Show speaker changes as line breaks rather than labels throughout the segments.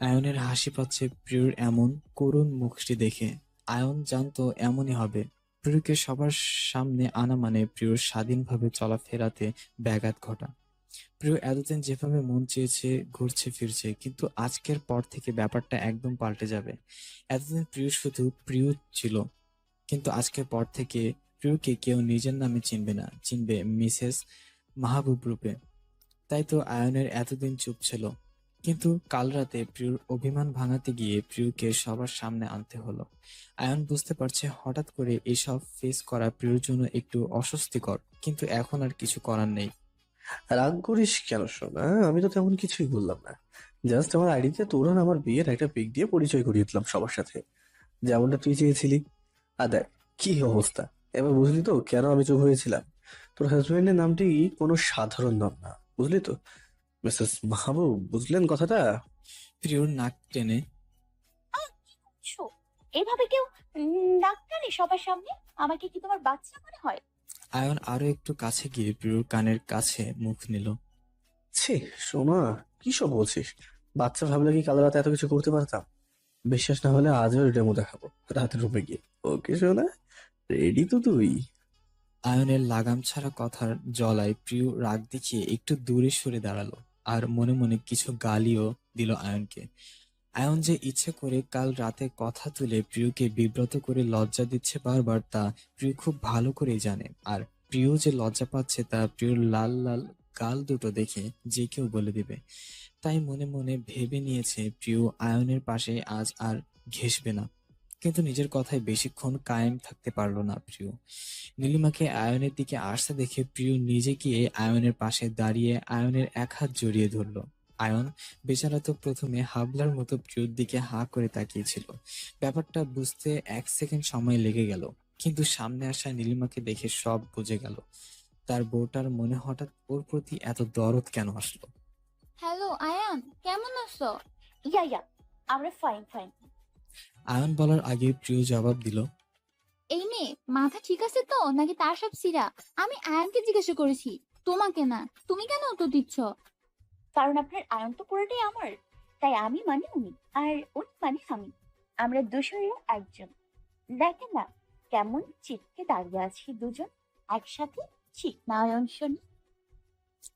আয়নের হাসি পাচ্ছে প্রিয়র এমন করুণ মুখটি দেখে। আয়ন জানতো এমনই হবে। প্রিয়কে সবার সামনে আনা মানে প্রিয়র স্বাধীনভাবে চলাফেরাতে ব্যাঘাত ঘটা। প্রিয় এতদিন যেভাবে মন চেয়েছে, ঘুরছে, ফিরছে, কিন্তু আজকের পর থেকে ব্যাপারটা একদম পাল্টে যাবে। এতদিন প্রিয় শুধু প্রিয় ছিল, কিন্তু আজকের পর থেকে প্রিয়কে কেউ নিজের নামে চিনবে না, চিনবে মিসেস মাহবুব রূপে। তাই তো আয়নের এতদিন চুপ ছিল। কিন্তু কাল রাতে প্রিয়র অভিমান ভাঙাতে গিয়ে প্রিয়কে সবার সামনে আনতে হলো। আয়ন বুঝতে পারছে হঠাৎ করে এসব ফেস করা প্রিয়র জন্য একটু অস্বস্তিকর, কিন্তু এখন আর কিছু করার নেই।
রাগ করিস কেন শোনা আমি তো তেমন কিছুই বললাম না। জাস্ট আমার আইডিতে তোর আমার বিয়ের একটা পিক দিয়ে পরিচয় করিয়ে দিলাম সবার সাথে। যেমনটা তুই চেয়েছিলি। আর দেখ, কি অবস্থা? এবার বুঝলি তো কেন আমি চুপ হয়েছিলাম? তোর হাজবেন্ডের নামটি কোনো সাধারণ নাম না। বুঝলি তো? মিসেস মাহবুব বুঝলেন কথাটা?
প্রিয়র নাক টেনে।
ছো এভাবে কেউ উম, নাক টানে সবার সামনে? আমাকে কি তোমার বাচ্চা মনে হয়?
আয়ন আরও একটু কাছে গিয়ে প্রিয়র কানের কাছে মুখ নিল।
ছি সোনা কি সব বলছিস? বাচ্চা ভাবলে কি কাল রাতে এত কিছু করতে পারতাম? বিশ্বাস না হলে আজও ডেমো দেখাবো রাতের রুমে গিয়ে। ওকে সোনা? রেডি তো তুই।
আয়নের লাগাম ছাড়া কথার জলায় প্রিয় রাগ দেখিয়ে একটু দূরে সরে দাঁড়াল আর মনে মনে কিছু গালিও দিল আয়নকে। আয়ন যে ইচ্ছে করে কাল রাতে কথা তুলে প্রিয়কে বিব্রত করে লজ্জা দিচ্ছে বারবার তা প্রিয় খুব ভালো করেই জানে আর প্রিয় যে লজ্জা পাচ্ছে তা প্রিয়র লাল লাল গাল দুটো দেখে যে কেউ বলে দিবে। তাই মনে মনে ভেবে নিয়েছে প্রিয় আয়নের পাশে আজ আর ঘেসবে না। কিন্তু নিজের কথায় বেশিক্ষণ কায়েম থাকতে পারল না প্রিয়। নীলিমাকে আয়নের দিকে আসতে দেখে প্রিয় নিজে গিয়ে আয়নের পাশে দাঁড়িয়ে আয়নের এক হাত জড়িয়ে ধরলো। আয়ন বেচারা তো প্রথমে হাবলার মতো প্রিয়র দিকে হা করে তাকিয়েছিল। ব্যাপারটা বুঝতে এক সেকেন্ড সময় লেগে গেল কিন্তু সামনে আসা নীলিমাকে দেখে সব বুঝে গেল। তার বউটার মনে হঠাৎ ওর প্রতি এত দরদ কেন আসলো?
হ্যালো আয়ান কেমন আছো?
ইয়া ইয়া আমরা ফাইন ফাইন
আয়ন বলার আগে প্রিয় জবাব দিল
এই নে মাথা ঠিক আছে তো? নাকি তার সব সিরা? আমি আয়নকে জিজ্ঞাসা করেছি তোমাকে না। তুমি কেন উত্তর দিচ্ছ?
কারণ আপনার আয়ন তো পুরোটাই আমার। তাই আমি মানে উনি আর উনি মানে আমি আমরা দুশোরও একজন। দেখেন না কেমন চিপকে দাঁড়িয়ে আছি দুজন একসাথে। ঠিক না আয়ন শোন।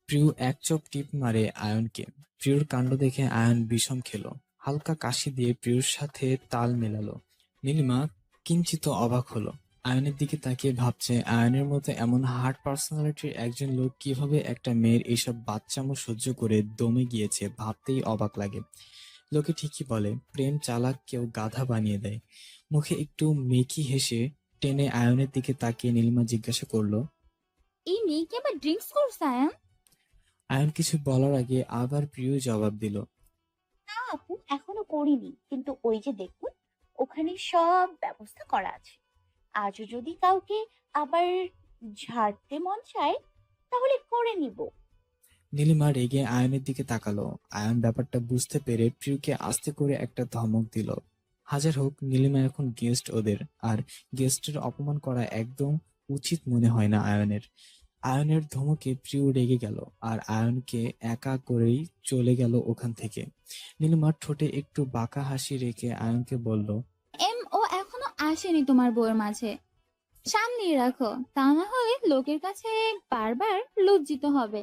প্রিয় এক চোখ টিপ মারে আয়নকে। প্রিয়র কাণ্ড দেখে আয়ন বিষম খেলো। হালকা কাশি দিয়ে প্রিয়র সাথে তাল মেলালো। নীলিমা কিঞ্চিত অবাক হলো। আয়নের দিকে তাকিয়ে ভাবছে আয়নের মতো এমন হার্ড পার্সোনালিটির একজন লোক কীভাবে একটা মেয়ের এইসব বাচ্চামো সহ্য করে দমে গিয়েছে ভাবতেই অবাক লাগে। লোকে ঠিকই বলে প্রেম চালাক কেউ গাধা বানিয়ে দেয়। মুখে একটু মেকি হেসে টেনে আয়নের দিকে তাকিয়ে নীলিমা জিজ্ঞাসা করল
এই মেয়ে কি আবার ড্রিঙ্কস করছে আয়ান?
আয়ন কিছু বলার আগে আবার প্রিয় জবাব দিল
আপু এখনও করিনি। কিন্তু ওই যে দেখুন, ওখানে সব ব্যবস্থা করা আছে। আজও যদি কাউকে আবার ঝাড়তে মন চায়, তাহলে করে নিব।
নীলিমা রেগে আয়নের দিকে তাকালো। আয়ন ব্যাপারটা বুঝতে পেরে প্রিয়কে আস্তে করে একটা ধমক দিল। হাজার হোক, নীলিমা এখন গেস্ট ওদের। আর গেস্টের অপমান করা একদম উচিত মনে হয় না আয়নের। আয়নের ধমকে প্রিয় রেগে গেল আর আয়নকে একা করেই চলে গেল ওখান থেকে। নীলিমার ঠোঁটে একটু বাঁকা হাসি রেখে আয়নকে বলল
এম ও এখনও আসেনি তোমার বউয়ের মাঝে। সামনেই রাখো তা না হলে লোকের কাছে বারবার লজ্জিত হবে।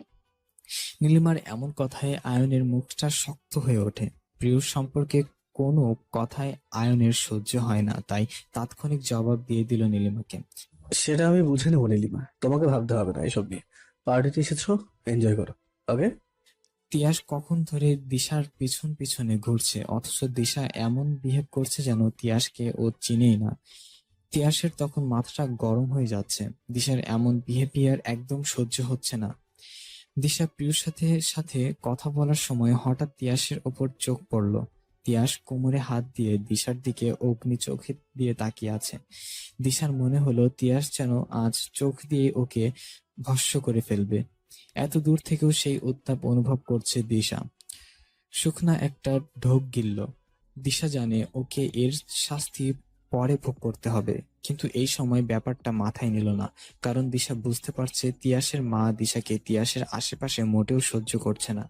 নীলিমার এমন কথায় আয়নের মুখটা শক্ত হয়ে ওঠে। প্রিয় সম্পর্কে কোনো কথায় আয়নের সহ্য হয় না তাই তাৎক্ষণিক জবাব দিয়ে দিল নীলিমাকে।
সেটা আমি বুঝে নেব নীলিমা। তোমাকে ভাবতে হবে না এসব নিয়ে। পার্টিতে এসেছ এনজয় করো ওকে
তিয়াস কখন ধরে দিশার পিছন পিছনে ঘুরছে, অথচ দিশা এমন বিহেভ করছে যেন তিয়াসকে ও চিনেই না। তিয়াসের তখন মাথাটা গরম হয়ে যাচ্ছে, দিশার এমন বিহেভিয়ার একদম সহ্য হচ্ছে না। দিশা প্রিয়র সাথে সাথে কথা বলার সময় হঠাৎ তিয়াসের ওপর চোখ পড়ল। তিয়াস কোমরে হাত দিয়ে দিশার দিকে অগ্নি চোখে দিয়ে তাকিয়ে আছে। দিশার মনে হলো তিয়াস যেন আজ চোখ দিয়ে ওকে ভস্য করে ফেলবে। এত দূর থেকেও সেই উত্তাপ অনুভব করছে দিশা। শুকনা একটা ঢোক গিলল। দিশা জানে ওকে এর শাস্তি পরে ভোগ করতে হবে, কিন্তু এই সময় ব্যাপারটা মাথায় নিল না, কারণ দিশা বুঝতে পারছে তিয়াসের মা দিশাকে তিয়াসের আশেপাশে মোটেও সহ্য করছে না।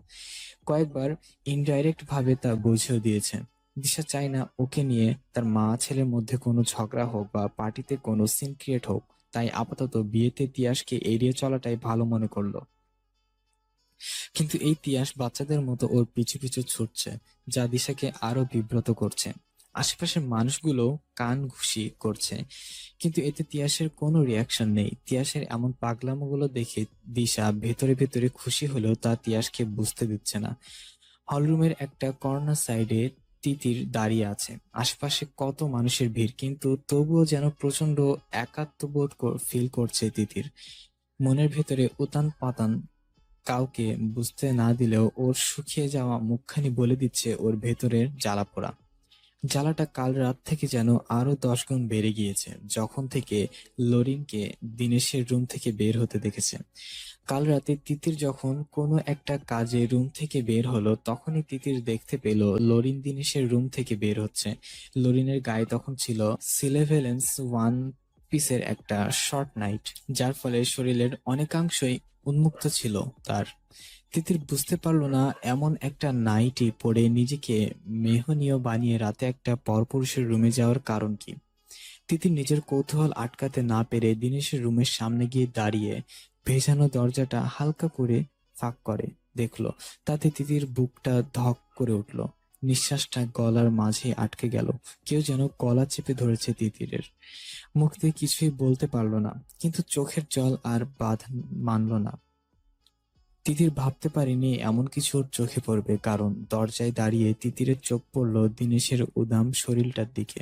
কয়েকবার ইনডাইরেক্ট ভাবে তা বুঝিয়ে দিয়েছে। দিশা চায় না ওকে নিয়ে তার মা ছেলের মধ্যে কোনো ঝগড়া হোক বা পার্টিতে কোনো সিন ক্রিয়েট হোক। তাই আপাতত বিয়েতে তিয়াসকে এড়িয়ে চলাটাই ভালো মনে করল। কিন্তু এই তিয়াস বাচ্চাদের মতো ওর পিছু পিছু ছুটছে, যা দিশাকে আরও বিব্রত করছে। আশেপাশের মানুষগুলো কান ঘুষি করছে। কিন্তু এতে তিয়াসের কোনো রিয়াকশন নেই। তিয়াসের এমন পাগলামোগুলো দেখে দিশা ভেতরে ভেতরে খুশি হলেও তা তিয়াসকে বুঝতে দিচ্ছে না। হলরুমের একটা কর্নার সাইডে তিতির দাঁড়িয়ে আছে। আশেপাশে কত মানুষের ভিড়, কিন্তু তবুও যেন প্রচণ্ড একাত্মবোধ ফিল করছে তিতির। মনের ভেতরে উতান পাতান কাউকে বুঝতে না দিলেও ওর শুকিয়ে যাওয়া মুখখানি বলে দিচ্ছে ওর ভেতরের জ্বালা পোড়া জ্বালাটা কাল রাত থেকে যেন আরও দশ গুণ বেড়ে গিয়েছে, যখন থেকে লরিনকে দিনেশের রুম থেকে বের হতে দেখেছে। কাল রাতে তিতির যখন কোনো একটা কাজে রুম থেকে বের হলো, তখনই তিতির দেখতে পেল লরিন দিনেশের রুম থেকে বের হচ্ছে। লরিনের গায়ে তখন ছিল সিলেভেলেন্স ওয়ান পিসের একটা শর্ট নাইট, যার ফলে শরীরের অনেকাংশই উন্মুক্ত ছিল তার। তিতির বুঝতে পারল না, এমন একটা নাইটি পরে নিজেকে মেহনীয় বানিয়ে রাতে একটা পরপুরুষের রুমে যাওয়ার কারণ কি? তিতির নিজের কৌতূহল আটকাতে না পেরে দিনেশের রুমের সামনে গিয়ে দাঁড়িয়ে ভেজানো দরজাটা হালকা করে ফাঁক করে দেখল, তাতে তিতির বুকটা ধক করে উঠল। নিঃশ্বাসটা গলার মাঝে আটকে গেল, কেউ যেন গলা চেপে ধরেছে তিতিরের। মুখ দিয়ে কিছুই বলতে পারল না, কিন্তু চোখের জল আর বাঁধ মানল না। তিতির ভাবতে পারিনি এমন কিছু ওর চোখে পড়বে, কারণ দরজায় দাঁড়িয়ে তিতিরের চোখ পড়ল দিনেশের উদাম শরীরটার দিকে।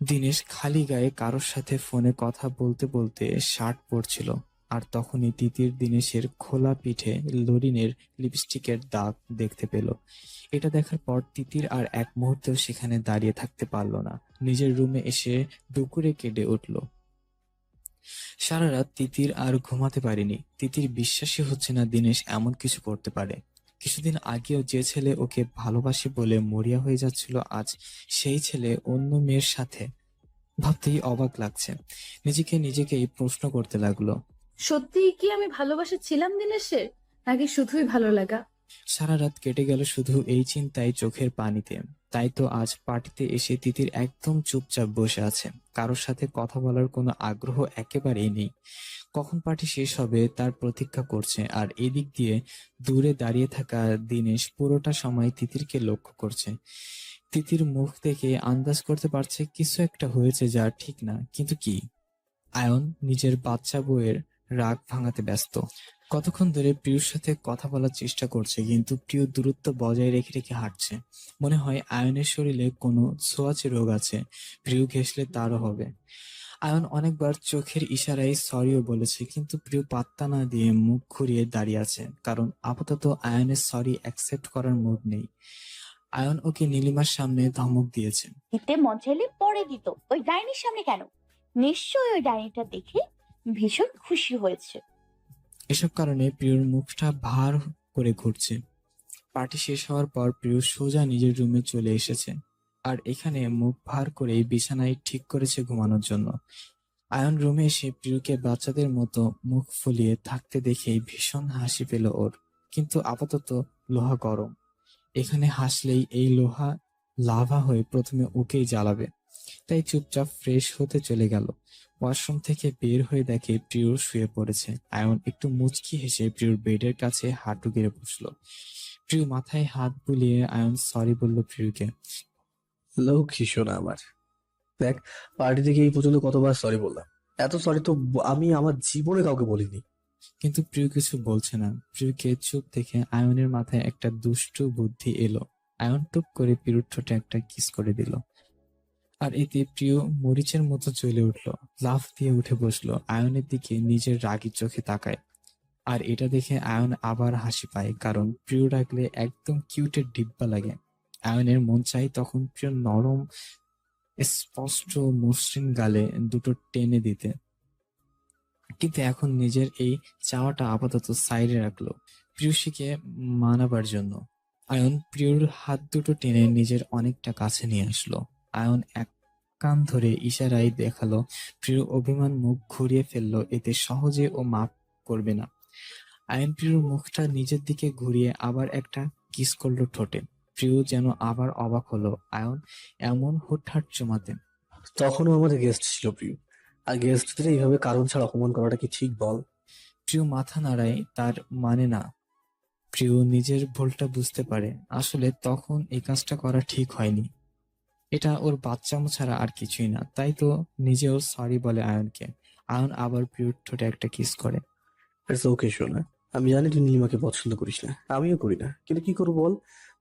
দিনেশ খালি গায়ে কারোর সাথে ফোনে কথা বলতে বলতে শার্ট পরছিল, আর তখনই তিতির দিনেশের খোলা পিঠে লরিনের লিপস্টিকের দাগ দেখতে পেল। এটা দেখার পর তিতির আর এক মুহূর্তেও সেখানে দাঁড়িয়ে থাকতে পারল না। নিজের রুমে এসে ডুকুরে কেটে উঠল। সারা রাত তিতির আর ঘুমাতে পারেনি। তিতির বিশ্বাসই হচ্ছে না দিনেশ এমন কিছু করতে পারে। কিছুদিন আগেও যে ছেলে ওকে ভালোবাসে বলে মরিয়া হয়ে যাচ্ছিল, আজ সেই ছেলে অন্য মেয়ের সাথে। ভাবতেই অবাক লাগছে। নিজেকে নিজেকেই প্রশ্ন করতে লাগল।
সত্যিই কি আমি ভালোবাসা ছিলাম দিনেশের? নাকি শুধুই ভালো লাগা?
সারা রাত কেটে গেল শুধু এই চিন্তায় চোখের পানিতে। তাই তো আজ পার্টিতে এসে তিতির একদম চুপচাপ বসে আছে। কারোর সাথে কথা বলার কোনো আগ্রহ একেবারেই নেই। কখন পার্টি শেষ হবে তার প্রতীক্ষা করছে, আর এদিক দিয়ে দূরে দাঁড়িয়ে থাকা দিনেশ পুরোটা সময় তিতিরকে লক্ষ্য করছে। তিতির মুখ দেখে আন্দাজ করতে পারছে কিছু একটা হয়েছে যা ঠিক না, কিন্তু কি? আয়ন নিজের বাচ্চা বউয়ের রাগ ভাঙাতে ব্যস্ত। কতক্ষণ ধরে প্রিয়র সাথে কথা বলার চেষ্টা করছে, কিন্তু প্রিয় দূরত্ব বজায় রেখে রেখে হাঁটছে। মনে হয় আয়নের শরীরে কোনো ছোঁয়াচে রোগ আছে, প্রিয় ঘেসলে তারও হবে। আয়ন অনেকবার চোখের ইশারায় সরিও বলেছে, কিন্তু প্রিয় পাত্তা না দিয়ে মুখ ঘুরিয়ে দাঁড়িয়ে আছে, কারণ আপাতত আয়নের সরি অ্যাকসেপ্ট করার মুড নেই। আয়ন ওকে নীলিমার সামনে ধমক দিয়েছে।
দিতে মন চাইলে পরে দিত, ওই ডাইনির সামনে কেন? নিশ্চয়ই ওই ডাইনিটা দেখে ভীষণ খুশি হয়েছে।
এসব কারণে প্রিয়র মুখটা ভার করে ঘুরছে। পার্টি শেষ হওয়ার পর প্রিয় সোজা নিজের রুমে চলে এসেছে। আর এখানে মুখ ভার করে বিছানায় ঠিক করেছে ঘুমানোর জন্য। আয়ন রুমে এসে প্রিয়কে বাচ্চাদের মতো মুখ ফুলিয়ে থাকতে দেখে ভীষণ হাসি পেল ওর। কিন্তু আপাতত লোহা গরম। এখানে হাসলেই এই লোহা লাভা হয়ে প্রথমে ওকেই জ্বালাবে। তাই চুপচাপ ফ্রেশ হতে চলে গেল। ওয়াশরুম থেকে বের হয়ে দেখে প্রিয় শুয়ে পড়েছে। আয়ন একটু মুচকি হেসে প্রিয়র বেডের কাছে হাঁটু গেড়ে বসল। প্রিয় মাথায় হাত বুলিয়ে আয়ন সরি বলল প্রিয়কে।
লক্ষ্মী শোনা আমার। দেখ পার্টি থেকে এই পর্যন্ত কতবার সরি বললাম। এত সরি তো আমি আমার জীবনে কাউকে বলিনি।
কিন্তু প্রিয় কিছু বলছে না। প্রিয়কে চুপ দেখে আয়নের মাথায় একটা দুষ্টু বুদ্ধি এলো। আয়ন টুপ করে প্রিয়র ঠোঁটে একটা কিস করে দিল। আর এতে প্রিয় মরিচের মতো জ্বলে উঠল। লাফ দিয়ে উঠে বসল। আয়নের দিকে নিজের রাগি চোখে তাকায়। আর এটা দেখে আয়ন আবার হাসি পায়, কারণ প্রিয় রাখলে একদম কিউটের ডিব্বা লাগে। আয়নের মন চাই তখন প্রিয় নরম, স্পষ্ট, মসৃণ গালে দুটো টেনে দিতে। কিন্তু এখন নিজের এই চাওয়াটা আপাতত সাইডে রাখল। প্রিয়সীকে মানাবার জন্য। আয়ন প্রিয়র হাত দুটো টেনে নিজের অনেকটা কাছে নিয়ে আসলো। আয়ন এক কান ধরে ইশারায় দেখাল প্রিয় অভিমান মুখ ঘুরিয়ে ফেলল এতে সহজে ও মাফ করবে না। আয়ন প্রিয়র মুখটা নিজের দিকে ঘুরিয়ে আবার একটা কিস করল ঠোঁটে। প্রিয় যেন আবার অবাক হলো আয়ন এমন হুটহাট জমাতে
তখনও আমাদের গেস্ট ছিল প্রিয়। আর গেস্টদের এইভাবে কারণ ছাড়া অপমান করাটা কি ঠিক বল?
প্রিয় মাথা নাড়ায় তার মানে না। প্রিয় নিজের ভুলটা বুঝতে পারে। আসলে তখন এই কাজটা করা ঠিক হয়নি। এটা ওর বাচ্চামো ছাড়া আর কিছুই না। তাই তো নিজেও সরি বলে আয়নকে। আয়ন আবার প্রিয়র ঠোঁটে একটা কিস করে।
ইটস ওকে শোনা আমি জানি তুই নীলিমাকে পছন্দ করিস না। আমিও করি না। কিন্তু কি করব বল?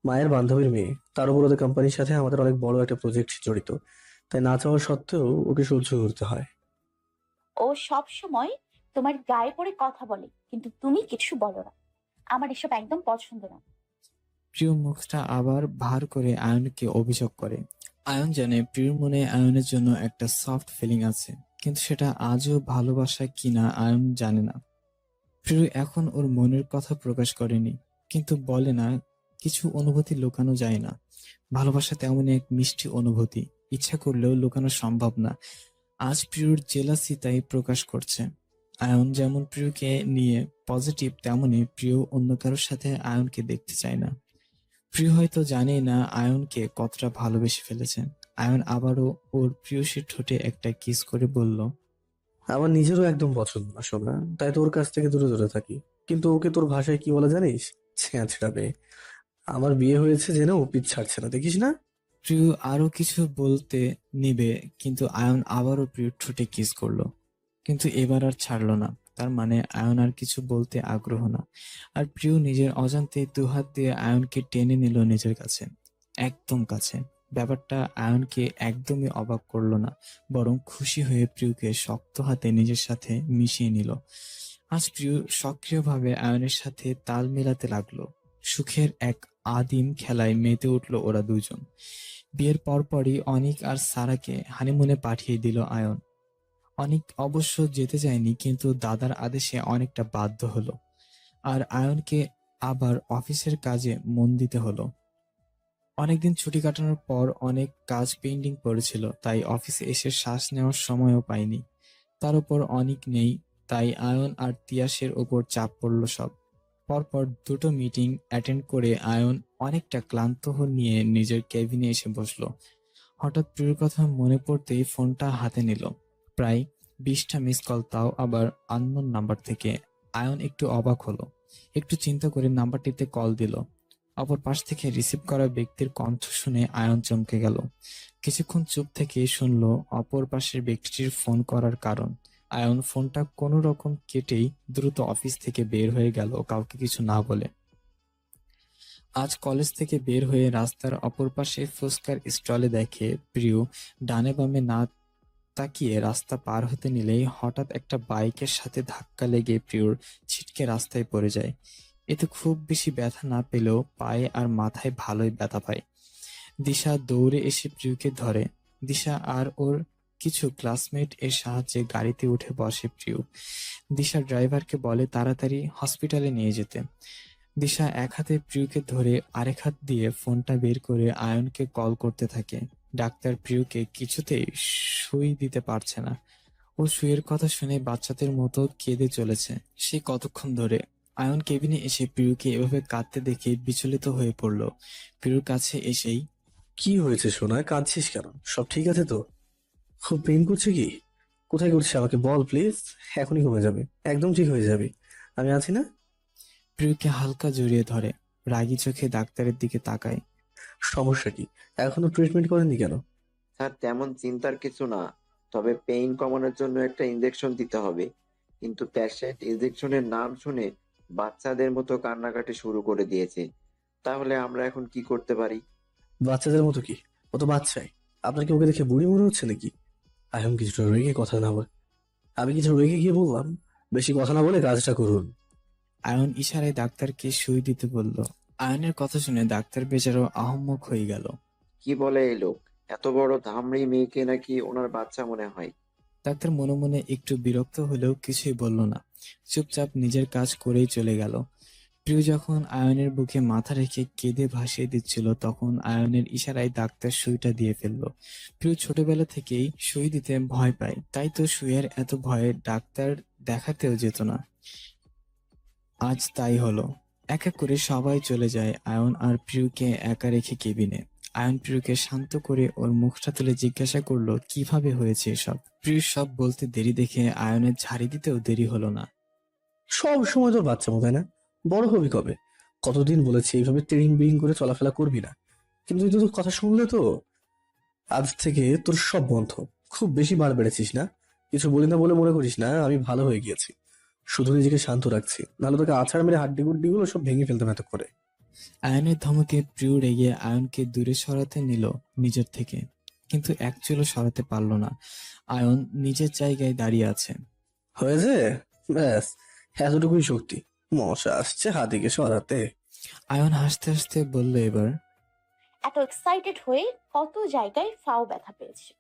মায়ের বান্ধবীর মেয়ে। তার উপর ওদের কোম্পানির সাথে আমাদের অনেক বড় একটা প্রজেক্ট জড়িত। তাই না চাওয়া সত্ত্বেও ওকে সহ্য করতে হয়।
ও সব সময় তোমার গায়ে পড়ে কথা বলে কিন্তু তুমি কিছু বলো না। আমার এসব একদম পছন্দ না।
প্রিয় মুখটা আবার ভার করে আয়নকে অভিযোগ করে। আয়ন জানে প্রিয়র মনে আয়নের জন্য একটা সফট ফিলিং আছে, কিন্তু সেটা আজও ভালোবাসা কিনা আয়ন জানে না। প্রিয় এখন ওর মনের কথা প্রকাশ করেনি, কিন্তু বলে না, কিছু অনুভূতি লুকানো যায় না। ভালোবাসা তেমন এক মিষ্টি অনুভূতি, ইচ্ছা করলেও লুকানো সম্ভব না। আজ প্রিয়র জেলাসি তাই প্রকাশ করছে। আয়ন যেমন প্রিয়কে নিয়ে পজিটিভ তেমনই প্রিয় অন্য কারোর সাথে আয়নকে দেখতে চায় না। প্রিয় হয়তো জানেই না আয়নকে কতটা ভালোবেসে ফেলেছে আয়ন আবারও ওর প্রিয়সীর ঠোঁটে একটা কিস করে বলল
আমার নিজেরও একদম পছন্দ না তাই তোর কাছ থেকে দূরে দূরে থাকি। কিন্তু ওকে তোর ভাষায় কি বলে জানিস? ছেঁয়া ছেড়াবে আমার বিয়ে হয়েছে জেনে ও পিছ ছাড়ছে না দেখিস না?
প্রিয় আরও কিছু বলতে নিবে কিন্তু আয়ন আবারও প্রিয় ঠোঁটে কিস করল। কিন্তু এবার আর ছাড়লো না। তার মানে আয়ন আর কিছু বলতে আগ্রহ না। আর প্রিয় নিজের অজান্তে দুহাত দিয়ে আয়নকে টেনে নিল নিজের কাছে। একদম কাছে। ব্যাপারটা আয়নকে একদমই অবাক করল না, বরং খুশি হয়ে প্রিয়কে শক্ত হাতে নিজের সাথে মিশিয়ে নিল। আজ প্রিয় সক্রিয়ভাবে আয়নের সাথে তাল মেলাতে লাগল। সুখের এক আদিম খেলায় মেতে উঠল ওরা দুজন। বিয়ের পরপরই অনিক আর সারাকে হানিমুনে পাঠিয়ে দিল আয়ন। অনিক অবশ্য যেতে চায়নি, কিন্তু দাদার আদেশে অনেকটা বাধ্য হলো। আর আয়নকে আবার অফিসের কাজে মন দিতে হলো। অনেকদিন ছুটি কাটানোর পর অনেক কাজ পেন্ডিং পড়েছিল, তাই অফিসে এসে শ্বাস নেওয়ার সময়ও পায়নি তার উপর অনেক নেই, তাই আয়ন আর তিয়াসের ওপর চাপ পড়ল সব। পরপর দুটো মিটিং অ্যাটেন্ড করে আয়ন অনেকটা ক্লান্ত নিয়ে নিজের কেবিনে এসে বসল। হঠাৎ প্রিয়র কথা মনে পড়তেই ফোনটা হাতে নিল। প্রায় বিশটা মিস কল তাও আবার আননোন নাম্বার থেকে। আয়ন একটু অবাক হলো। একটু চিন্তা করে নাম্বারটিতে কল দিল। অপর পাশ থেকে রিসিভ করা ব্যক্তির কণ্ঠ শুনে আয়ন চমকে গেল। কিছুক্ষণ চুপ থেকে শুনলো অপর পাশের ব্যক্তিটির ফোন করার কারণ। আয়ন ফোনটা কোনো রকম কেটেই দ্রুত অফিস থেকে বের হয়ে গেল, কাউকে কিছু না বলে। আজ কলেজ থেকে বের হয়ে রাস্তার অপর পাশে ফুচকার স্টলে দেখে প্রিয়, ডানে বামে না তাকিয়ে রাস্তা পার হতে নিলেই হঠাৎ একটা বাইকের সাথে ধাক্কা লেগে প্রিয়র ছিটকে রাস্তায় পড়ে যায়। এতে খুব বেশি ব্যথা না পেলেও পায়ে আর মাথায় ভালোই ব্যথা পায়। দিশা দৌড়ে এসে প্রিয়কে ধরে। দিশা আর ওর কিছু ক্লাসমেট এর সাহায্যে গাড়িতে উঠে বসে প্রিয়। দিশা ড্রাইভারকে বলে তাড়াতাড়ি হসপিটালে নিয়ে যেতে। দিশা এক হাতে প্রিয়কে ধরে আরেক হাত দিয়ে ফোনটা বের করে আয়নকে কল করতে থাকে। ডাক্তার প্রিয়কে কিছুতেই সুই দিতে পারছে না। ও সুইয়ের কথা শুনে বাচ্চাদের মতো কেঁদে চলেছে। সে কতক্ষণ ধরে? আয়ন কেবিনে এসে প্রিয়কে এভাবে কাঁদতে দেখে বিচলিত হয়ে পড়ল। প্রিয়র কাছে এসেই
কি হয়েছে সোনা? কাঁদছিস কেন? সব ঠিক আছে তো? খুব পেইন করছে কি? কোথায় করছে আমাকে বল প্লিজ? এখনই কমে যাবে। একদম ঠিক হয়ে যাবে। আমি আছি না?
প্রিয়কে হালকা জড়িয়ে ধরে রাগী চোখে ডাক্তারের দিকে তাকায়।
সমস্যা কি? এখনও ট্রিটমেন্ট করেনি কেন?
স্যার তেমন চিন্তার কিছু না। তবে পেইন কমানোর জন্য একটা ইনজেকশন দিতে হবে। কিন্তু প্যাশেন্ট ইনজেকশনের নাম শুনে বাচ্চাদের মতো কান্নাকাটি শুরু করে দিয়েছে। তাহলে আমরা এখন কি করতে পারি?
বাচ্চাদের মতো কি? ও তো বাচ্চাই। আপনার কি ওকে দেখে বুড়ি মনে হচ্ছে নাকি? আয়ন কিছুটা রেগে কথা না বলে। আমি কিছু রেগে গিয়ে বললাম বেশি কথা না বলে কাজটা করুন।
আয়ন ইশারায় ডাক্তারকে সুই দিতে বলল। আয়নের কথা শুনে ডাক্তার বেচারও আহম্মক হয়ে গেল।
কি বলে এই লোক? এত বড় ধামড়ি মেয়েকে নাকি ওনার বাচ্চা মনে হয়?
ডাক্তার মনে মনে একটু বিরক্ত হলেও কিছুই বলল না। চুপচাপ নিজের কাজ করেই চলে গেল। প্রিয় যখন আয়নের বুকে মাথা রেখে কেঁদে ভাসিয়ে দিচ্ছিল তখন আয়নের ইশারায় ডাক্তার সুইটা দিয়ে ফেলল। প্রিয় ছোটবেলা থেকেই সুই দিতে ভয় পায় তাই তো সুইয়ের এত ভয়ে ডাক্তার দেখাতেও যেত না। আজ তাই হলো। এক এক করে সবাই চলে যায় আয়ন আর প্রিয়কে একা রেখে কেবিনে। আয়ন প্রিয়কে শান্ত করে ওর মুখটা তুলে জিজ্ঞাসা করল, কীভাবে হয়েছে এসব? প্রিয় সব বলতে দেরি দেখে আয়নের ঝাড়ি দিতেও দেরি হলো না।
সব সময় তোর বাচ্চা মতো না? বড় হবি কবে? কতদিন বলেছি এইভাবে ট্রেনিং বিং করে চলাফেরা করবি না। কিন্তু তুই তো কথা শুনলে তো। আজ থেকে তোর সব বন্ধ। খুব বেশি বার বেড়েছিস না? কিছু বলি না বলে মনে করিস না, আমি ভালো হয়ে গিয়েছি। শুধু নিজেকে শান্ত রাখছি। নাহলে তোকে আছাড় মেরে হাড্ডি গুড্ডি গুলো সব ভেঙে ফেলতাম এত করে
আয়নের ধমকে প্রিয় রেগে আয়নকে দূরে সরাতে নিল নিজের থেকে। কিন্তু এক চুলও সরাতে পারল না। আয়ন নিজের জায়গায় দাঁড়িয়ে আছে।
হয়েছে? ব্যাস এতটুকুই শক্তি। মশা আসছে হাতিকে সরাতে।
আয়ন হাসতে হাসতে বলল এবার
এত এক্সাইটেড হয়ে কত জায়গায় ফাও ব্যথা পেয়েছে।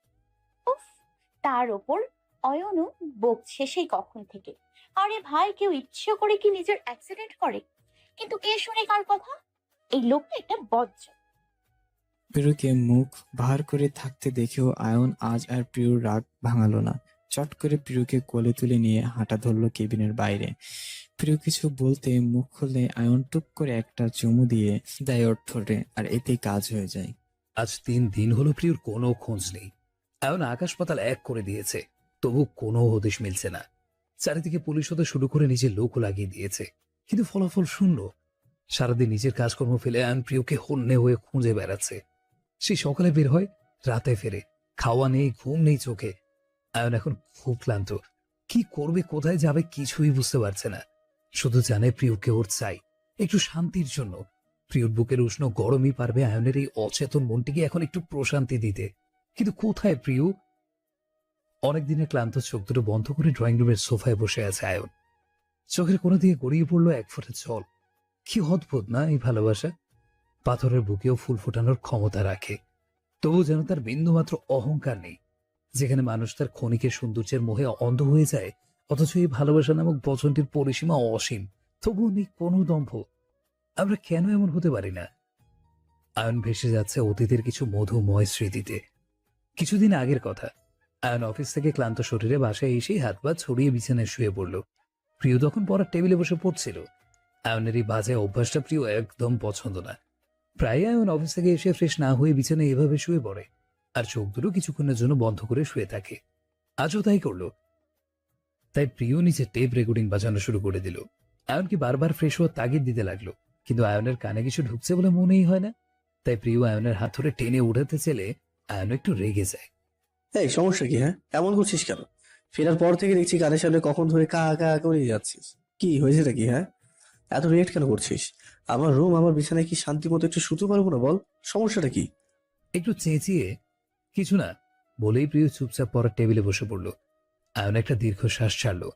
উফ তার ওপর অয়নও বকছে সেই কখন থেকে। আরে ভাই কেউ ইচ্ছে করে কি নিজের অ্যাক্সিডেন্ট করে? কিন্তু কে শুনে কার কথা? এই লোকটা একটা বজ্জা
প্রিয়কে মুখ ভার করে থাকতে দেখেও আয়ন আজ আর প্রিয়র রাগ ভাঙালো না। চট করে প্রিয়কে কোলে তুলে নিয়ে হাঁটা ধরলো কেবিনের বাইরে। প্রিয় কিছু বলতে মুখ খুললে আয়ন টুপ করে একটা চুমু দিয়ে দেয় ওর ঠোঁটে আর এতেই কাজ হয়ে যায়।
আজ তিন দিন হলো প্রিয়র কোনো খোঁজ নেই। আয়ন আকাশ পাতাল এক করে দিয়েছে। তবু কোনো হদিশ মিলছে না। চারিদিকে পুলিশ হতে শুরু করে নিজের লোকও লাগিয়ে দিয়েছে। কিন্তু ফলাফল শূন্য। সারাদিন নিজের কাজকর্ম ফেলে প্রিয়কে হন্যে হয়ে খুঁজে বেড়াচ্ছে। সেই সকালে বের হয়, রাতে ফেরে। খাওয়া নেই, ঘুম নেই চোখে। আয়ন এখন খুব ক্লান্ত। কি করবে, কোথায় যাবে কিছুই বুঝতে পারছে না। শুধু জানে প্রিয়কে ওর চাই। একটু শান্তির জন্য। প্রিয়র বুকের উষ্ণ গরমই পারবে আয়নের এই অচেতন মনটিকে এখন একটু প্রশান্তি দিতে। কিন্তু কোথায় প্রিয়? অনেক দিনের ক্লান্ত চোখ দুটো বন্ধ করে ড্রয়িং রুমের সোফায় বসে আছে আয়ন। চোখের কোণা দিকে গড়িয়ে পড়ল এক ফোঁটা জল। কি অদ্ভুত, না, এই ভালোবাসা? পাথরের বুকেও ফুল ফোটানোর ক্ষমতা রাখে। তবু যেন তার বিন্দুমাত্র অহংকার নেই। যেখানে মানুষ তার ক্ষণিকের সৌন্দর্যের মোহে অন্ধ হয়ে যায়, অথচ এই ভালোবাসা নামক বচনটির পরিসীমা অসীম। তবুও নেই কোনো দম্ভ। আমরা কেন এমন হতে পারি না? আয়ন ভেসে যাচ্ছে অতীতের কিছু মধুময় স্মৃতিতে। কিছুদিন আগের কথা। আয়ন অফিস থেকে ক্লান্ত শরীরে বাসায় এসেই হাত পা ছড়িয়ে বিছানায় শুয়ে পড়ল। প্রিয় তখন পড়ার টেবিলে বসে পড়ছিল। আয়নের এই বাজে অভ্যাসটা প্রিয় একদম পছন্দ না। প্রায় আয়ন অফিস থেকে এসে ফ্রেশ না হয়ে বিছানায় এভাবে শুয়ে পড়ে আর চোখ দুটো কিছুক্ষণের জন্য বন্ধ করে শুয়ে থাকে। আজও তাই করল। তাই প্রিয় নিচে টেপ রেকর্ডিং বাজানো শুরু করে দিল। আয়নকে বারবার ফ্রেশ হওয়ার তাগিদ দিতে লাগল? কিন্তু আয়নের কানে কিছু ঢুকছে বলে মনেই হয় না। তাই প্রিয় আয়নের হাত ধরে টেনে উঠাতে চেলে আয়ন একটু রেগে যায়।
এই, সমস্যা কি হ্যাঁ? এমন করছিস কেন? ফেরার পর থেকে দেখছি কানের সামনে কখন ধরে কা কা, করে যাচ্ছিস। কি, হয়েছেটা কি হ্যাঁ? এত রেট কেন করছিস? আমার রুম আমার বিছানায় কি শান্তি মতো একটু শুতে পারব না, বল? সমস্যাটা কি?
একটু চেঁচিয়ে, কিছু না, বলেই প্রিয় চুপচাপ পড়ার টেবিলে বসে পড়ল। আয়ন একটা দীর্ঘশ্বাস ছাড়লো।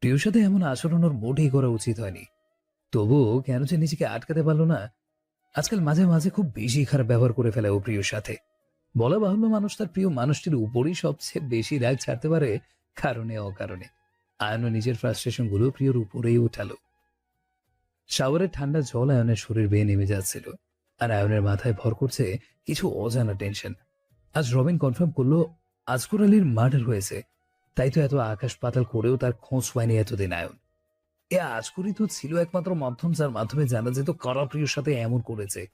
প্রিয়র সাথে এমন আচরণ ওর মোটেই করা উচিত হয়নি। তবুও কেন যে নিজেকে আটকাতে পারল না, আজকাল মাঝে মাঝে খুব বেশি খারাপ ব্যবহার করে ফেলে ও প্রিয়র সাথে। বলা বাহুল্য মানুষ তার প্রিয় মানুষটির উপরই সবচেয়ে বেশি রাগ ছাড়তে পারে কারণে অকারণে। আয়নও নিজের ফ্রাস্ট্রেশনগুলো প্রিয়র উপরেই উঠালো। শাওয়ারের ঠান্ডা জল আয়নের শরীর বেয়ে নেমে যাচ্ছিল আর আয়নের মাথায় ভর করছে কিছু অজানা টেনশন আজ রবিন কনফার্ম করল আজগর আলীর মার্ডার হয়েছে। তাই তো এত আকাশ পাতাল করেও তার খোঁজ পায়নি এতদিন আয়ন। এ আজকরই তো ছিল একমাত্র মাধ্যম যার মাধ্যমে জানা যেত কারা প্রিয়র সাথে এমন করেছে।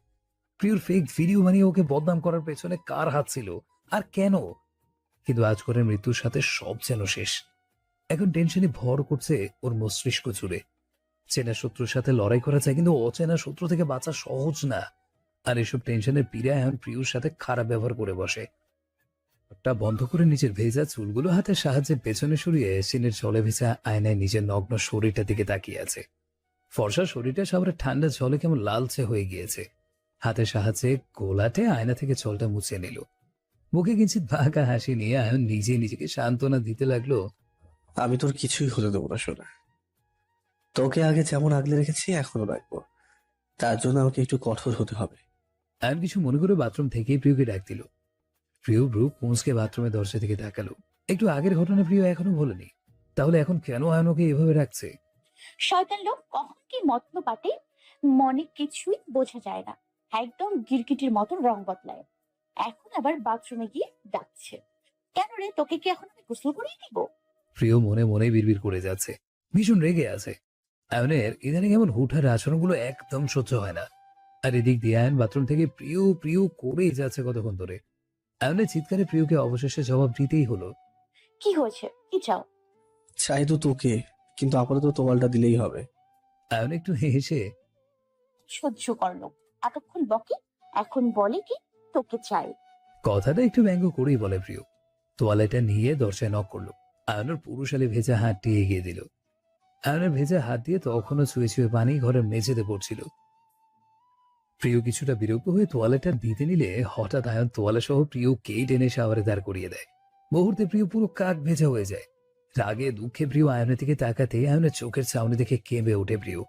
প্রিয়র ফেক ভিডিও বানিয়ে ওকে বদনাম করার পেছনে কার হাত ছিল? আর কেন? কিন্তু আজকরের মৃত্যুর সাথে সব যেন শেষ। এখন টেনশনে ভর করছে ওর মস্তিষ্ক জুড়ে। চেনা শত্রুর সাথে লড়াই করা যায়, কিন্তু অচেনা শত্রু থেকে বাঁচা সহজ না। আর এসব টেনশনের পীড়া এখন প্রিয়র সাথে খারাপ ব্যবহার করে বসে। টা বন্ধ করে নিজের ভেজা চুলগুলো হাতের সাহায্যে পেছনে সরিয়ে সিনের জলে ভেজা আয়নায় নিজের নগ্ন শরীরটার দিকে তাকিয়ে আছে। ফর্সা শরীরটা সবার ঠান্ডা জলে কেমন লালচে হয়ে গিয়েছে। হাতের সাহায্যে গোলাটে আয়না থেকে জলটা মুছে নিল। মুখে কিঞ্চিত বাঁকা হাসি নিয়ে আয়ন নিজে নিজেকে সান্ত্বনা দিতে লাগল।
আমি তোর কিছুই হতে দেবো না শোনা তোকে আগে যেমন আগলে রেখেছি এখনও রাখব। তার জন্য আমাকে একটু কঠোর হতে হবে।
আয়ন কিছু মনে করে বাথরুম থেকেই প্রিয়কে ডাক দিল। প্রিয় ব্রু পুঁসকে বাথরুমে দরজা থেকে তাকালো। একটু আগের ঘটনা প্রিয় এখনও বলেনি। তাহলে এখন কেন আয়ন ওকে এভাবে রাখছে?
শয়তান লোক কখন কি মতন পাটে মনে কিছুই বোঝা যায় না। একদম গিরগিটির মতো রং বদলায়। এখন আবার বাথরুমে গিয়ে ডাকছে। কেন রে তোকে কি এখন আমি গোসল করিয়ে দিব?
প্রিয় মনে মনে বিড়বিড় করে যাচ্ছে। ভীষণ রেগে আছে। আয়নের ইদানিং এমন হুঠার আচরণগুলো একদম সহ্য হয় না। আর এদিক দিয়ে আয়ন বাথরুম থেকে প্রিয় প্রিয় করেই যাচ্ছে কতক্ষণ ধরে। আয়নের চিৎকারে প্রিয়কে অবশেষে জবাব দিতেই হলো।
কি হয়েছে? কি চাও?
চাই তো তোকে কিন্তু আপাতত তোয়ালটা দিলেই হবে।
আয়ন একটু হেসে
সহ্য করল। এতক্ষণ বকে, এখন বলে কি তোকে চাই।
কথাটা একটু ব্যঙ্গ করেই বলে প্রিয়। তোয়ালেটা নিয়ে দরজায় নক করল। আয়নের পুরুষালী ভেজা হাতটি এগিয়ে দিল। আয়নের ভেজা হাত দিয়ে তখনও ছুঁয়ে ছুঁয়ে পানি ঘরের মেঝেতে পড়ছিল। প্রিয় কিছুটা বিরক্ত হয়ে তোয়ালেটা দিতে নিলে হঠাৎ আয়ন তোয়ালা সহ প্রিয়কেই টেনে শাওয়ারে দাঁড় করিয়ে দেয়। মুহূর্তে প্রিয় পুরো কাক ভেজা হয়ে যায়। রাগে দুঃখে প্রিয় আয়নের দিকে তাকাতে আয়নের চোখের চাউনি দেখে কেঁপে ওঠে প্রিয়।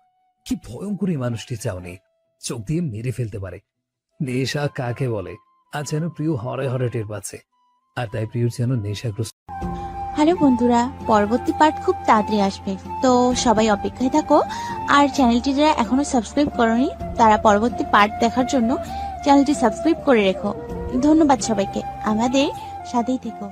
কি ভয়ঙ্কর এই মানুষটির চাউনি চোখ দিয়ে মেরে ফেলতে পারে। নেশা কাকে বলে? আর যেন প্রিয় হরে হরে টের পাচ্ছে। আর তাই প্রিয়র যেন নেশাগ্রস্ত।
হ্যালো বন্ধুরা, পরবর্তী পার্ট খুব তাড়াতাড়ি আসবে। তো সবাই অপেক্ষায় থাকো। আর চ্যানেলটি যারা এখনও সাবস্ক্রাইব করনি, তারা পরবর্তী পার্ট দেখার জন্য চ্যানেলটি সাবস্ক্রাইব করে রেখো। ধন্যবাদ সবাইকে। আমাদের সাথেই থেকো।